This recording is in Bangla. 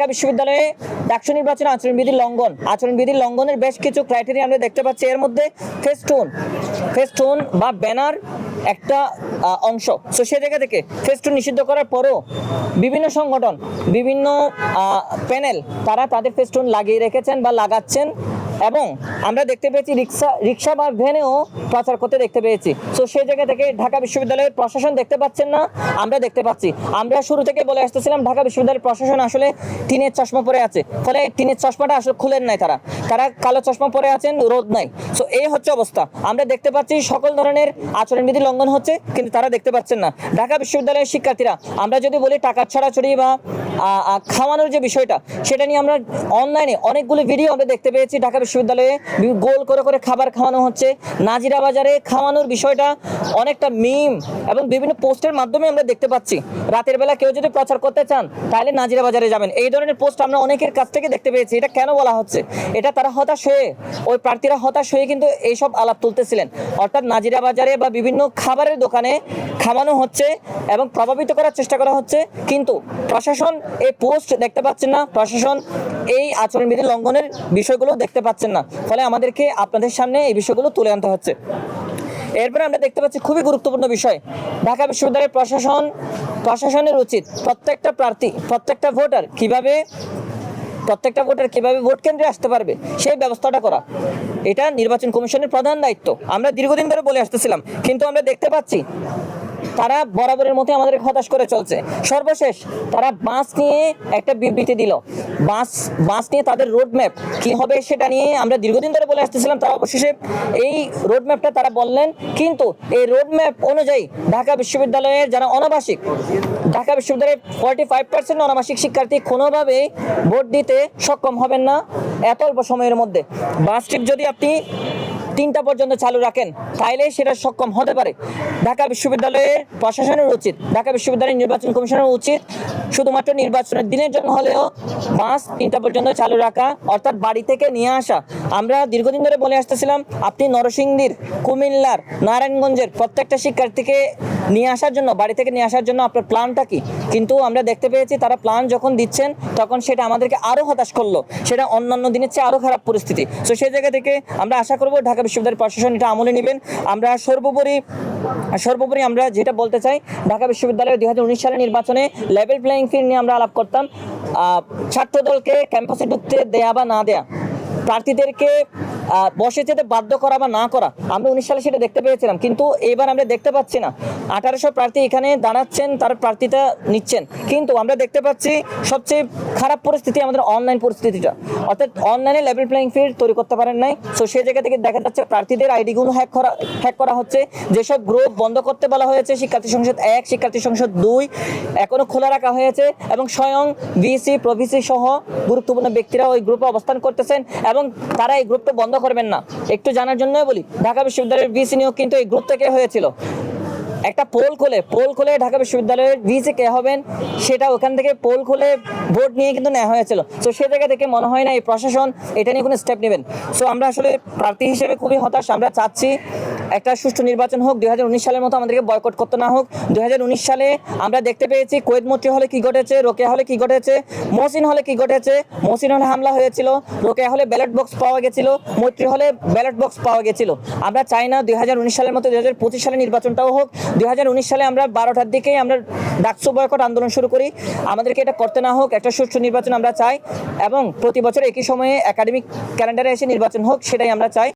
ঢাকা বিশ্ববিদ্যালয়ে ডাকসু নির্বাচনে আচরণবিধি লঙ্ঘন। আচরণবিধি লঙ্ঘনের বেশ কিছু ক্রাইটেরিয়া আমরা দেখতে পাচ্ছি। এর মধ্যে ফেস্টুন ফেস্টুন বা ব্যানার একটা অংশ। সো সে জায়গা থেকে ফেস্টুন নিষিদ্ধ করার পরও বিভিন্ন সংগঠন, বিভিন্ন প্যানেল তারা তাদের ফেস্টুন লাগিয়ে রেখেছেন বা লাগাচ্ছেন। এবং আমরা দেখতে পেয়েছি রিক্সা রিক্সা বা ভ্যানেও প্রচার করতে দেখতে পেয়েছি। সো সেই জায়গা থেকে ঢাকা বিশ্ববিদ্যালয়ের প্রশাসন দেখতে পাচ্ছেন না, আমরা দেখতে পাচ্ছি। আমরা শুরু থেকে বলে আসতেছিলাম, ঢাকা বিশ্ববিদ্যালয়ের প্রশাসন আসলে টিনের চশমা পরে আছে। ফলে টিনের চশমাটা আসলে খুলেন নাই তারা। তারা কালো চশমা পরে আছেন, রোদ নাই। সো এই হচ্ছে অবস্থা। আমরা দেখতে পাচ্ছি সকল ধরনের আচরণবিধি লঙ্ঘন হচ্ছে, কিন্তু তারা দেখতে পাচ্ছেন না। ঢাকা বিশ্ববিদ্যালয়ের শিক্ষার্থীরা, আমরা যদি বলি টাকা ছড়াছড়ি বা খাওয়ানোর যে বিষয়টা, সেটা নিয়ে আমরা অনলাইনে অনেকগুলো ভিডিও আমরা দেখতে পেয়েছি ঢাকা বিশ্ববিদ্যালয়ে গোল করে করে খাবার খাওয়ানো হচ্ছে। নাজিরা বাজারে খাওয়ানোর বিষয়টা অনেকটা মিম এবং বিভিন্ন পোস্টের মাধ্যমে আমরা দেখতে পাচ্ছি। রাতের বেলা কেউ যদি প্রচার করতে চান, তাহলে নাজিরা বাজারে যাবেন। এই ধরনের পোস্ট আমরা অনেকের কাছ থেকে দেখতে পেয়েছি। এটা কেন বলা হচ্ছে? এটা তারা হতাশ হয়ে, ওই প্রার্থীরা হতাশ হয়ে কিন্তু এইসব আলাপ তুলতেছিলেন। অর্থাৎ নাজিরা বাজারে বা বিভিন্ন খাবারের দোকানে খাওয়ানো হচ্ছে এবং প্রভাবিত করার চেষ্টা করা হচ্ছে। কিন্তু প্রশাসন এই পোস্ট দেখতে পাচ্ছেন না। প্রশাসন এই আচরণবিধি লঙ্ঘনের বিষয়গুলো দেখতে পাচ্ছেন না। ফলে আমাদেরকে আপনাদের সামনে এই বিষয়গুলো তুলে আনতে হচ্ছে। এরপরে আমরা দেখতে পাচ্ছি খুবই গুরুত্বপূর্ণ বিষয়। ঢাকা বিশ্ববিদ্যালয়ের প্রশাসন, প্রশাসনের উচিত প্রত্যেকটা প্রার্থী, প্রত্যেকটা ভোটার কীভাবে, প্রত্যেকটা ভোটার কীভাবে ভোট কেন্দ্রে আসতে পারবে, সেই ব্যবস্থাটা করা। এটা নির্বাচন কমিশনের প্রধান দায়িত্ব। আমরা দীর্ঘদিন ধরে বলে আসতেছিলাম, কিন্তু আমরা দেখতে পাচ্ছি তারা বরাবরের মধ্যে আমাদের হতাশ করে চলছে। সর্বশেষ, তারা বাস নিয়ে একটা বিবৃতি দিল। বাস বাস নিয়ে তাদের রোড ম্যাপ কি হবে সেটা নিয়ে আমরা দীর্ঘদিন ধরে বলে আসতেছিলাম, তারা অবশেষে এই রোড ম্যাপটা তারা বললেন। কিন্তু এই রোড ম্যাপ অনুযায়ী ঢাকা বিশ্ববিদ্যালয়ের যারা অনাবাসিক, ঢাকা বিশ্ববিদ্যালয়ের ফর্টি ফাইভ পার্সেন্ট অনাবাসিক শিক্ষার্থী কোনোভাবেই ভোট দিতে সক্ষম হবেন না, এত অল্প সময়ের মধ্যে। বাস ট্রিপ যদি আপনি তিনটা পর্যন্ত চালু রাখেন, তাইলে সেটা সক্ষম হতে পারে। ঢাকা বিশ্ববিদ্যালয়ের প্রশাসনের উচিত, ঢাকা বিশ্ববিদ্যালয়ের নির্বাচন কমিশনের উচিত, শুধুমাত্র নির্বাচনের দিনের জন্য হলেও মাস তিনটা পর্যন্ত চালু রাখা, অর্থাৎ বাড়ি থেকে নিয়ে আসা। আমরা দীর্ঘদিন ধরে বলে আসতেছিলাম, আপনি নরসিংদীর, কুমিল্লার, নারায়ণগঞ্জের প্রত্যেকটা শিক্ষার্থীকে নিয়ে আসার জন্য, বাড়ি থেকে নিয়ে আসার জন্য আপনার প্ল্যানটা কি? কিন্তু আমরা দেখতে পেয়েছি তারা প্ল্যান যখন দিচ্ছেন, তখন সেটা আমাদেরকে আরও হতাশ করল। সেটা অন্যান্য দিনের চেয়ে আরও খারাপ পরিস্থিতি। সো সেই জায়গা থেকে আমরা আশা করব ঢাকা বিশ্ববিদ্যালয়ের প্রশাসন এটা আমলে নেবেন। আমরা সর্বোপরি সর্বোপরি আমরা যেটা বলতে চাই, ঢাকা বিশ্ববিদ্যালয়ের দুই হাজার উনিশ সালের নির্বাচনে লেভেল প্লেয়িং ফিল্ড নিয়ে আমরা আলাপ করতাম। ছাত্রদলকে ক্যাম্পাসে ঢুকতে দেয়া বা না দেয়া, প্রার্থীদেরকে বসে যেতে বাধ্য করা বা না করা, আমরা উনিশ সালে সেটা দেখতে পেয়েছিলাম। কিন্তু এবার আমরা দেখতে পাচ্ছি না। আঠারোশো প্রার্থী এখানে দাঁড়াচ্ছেন, তার প্রার্থীতা নিচ্ছেন। কিন্তু আমরা দেখতে পাচ্ছি সবচেয়ে খারাপ পরিস্থিতি আমাদের অনলাইন পরিস্থিতিটা। অর্থাৎ অনলাইনে লেভেল প্লেয়িং ফিল্ড তৈরি করতে পারেন নাই। সো সেই জায়গা থেকে দেখা যাচ্ছে প্রার্থীদের আইডিগুলো হ্যাক করা হ্যাক করা হচ্ছে। যেসব গ্রুপ বন্ধ করতে বলা হয়েছে, শিক্ষার্থী সংসদ এক, শিক্ষার্থী সংসদ দুই, এখনও খোলা রাখা হয়েছে এবং স্বয়ং ভিসি প্রভিসি সহ গুরুত্বপূর্ণ ব্যক্তিরা ওই গ্রুপে অবস্থান করতেছেন এবং তারা এই গ্রুপটা বন্ধ করবেন না। একটু জানার জন্যই বলি, ঢাকা বিশ্ববিদ্যালয়ের ভিসি নিয়োগ কিন্তু এই গ্রুপ থেকে হয়েছিল? একটা পোল খুলে পোল খুলে ঢাকা বিশ্ববিদ্যালয়ের ভিসি কে হবেন, সেটা ওখান থেকে পোল খুলে ভোট নিয়ে কিন্তু নেওয়া হয়েছিল। সো সে জায়গা থেকে মনে হয় না এই প্রশাসন এটা নিয়ে কোনো স্টেপ নেবেন। সো আমরা আসলে প্রার্থী হিসেবে খুবই হতাশ, আমরা চাচ্ছি একটা সুষ্ঠু নির্বাচন হোক দু হাজার উনিশ সালের মতো আমাদেরকে বয়কট করতে না হোক দু হাজার উনিশ সালে আমরা দেখতে পেয়েছি কোয়েদ মন্ত্রী হলে কি ঘটেছে, রোকেয়া হলে কি ঘটেছে, মহসিন হলে কি ঘটেছে, মহসিন হলে হামলা হয়েছিল, রোকেয়া হলে ব্যালট বক্স পাওয়া গেছিল, মৈত্রী হলে ব্যালট বক্স পাওয়া গেছিল। আমরা চাই না দু হাজার উনিশ সালের মতো দু হাজার পঁচিশ সালে নির্বাচনটাও হোক, দুই হাজার উনিশ সালে আমরা বারোটার দিকেই আমরা ডাকসু বয়কট আন্দোলন শুরু করি, আমাদেরকে এটা করতে না হোক, একটা সুষ্ঠু নির্বাচন আমরা চাই, এবং প্রতি বছর একই সময়ে একাডেমিক ক্যালেন্ডারে এসে নির্বাচন হোক, সেটাই আমরা চাই।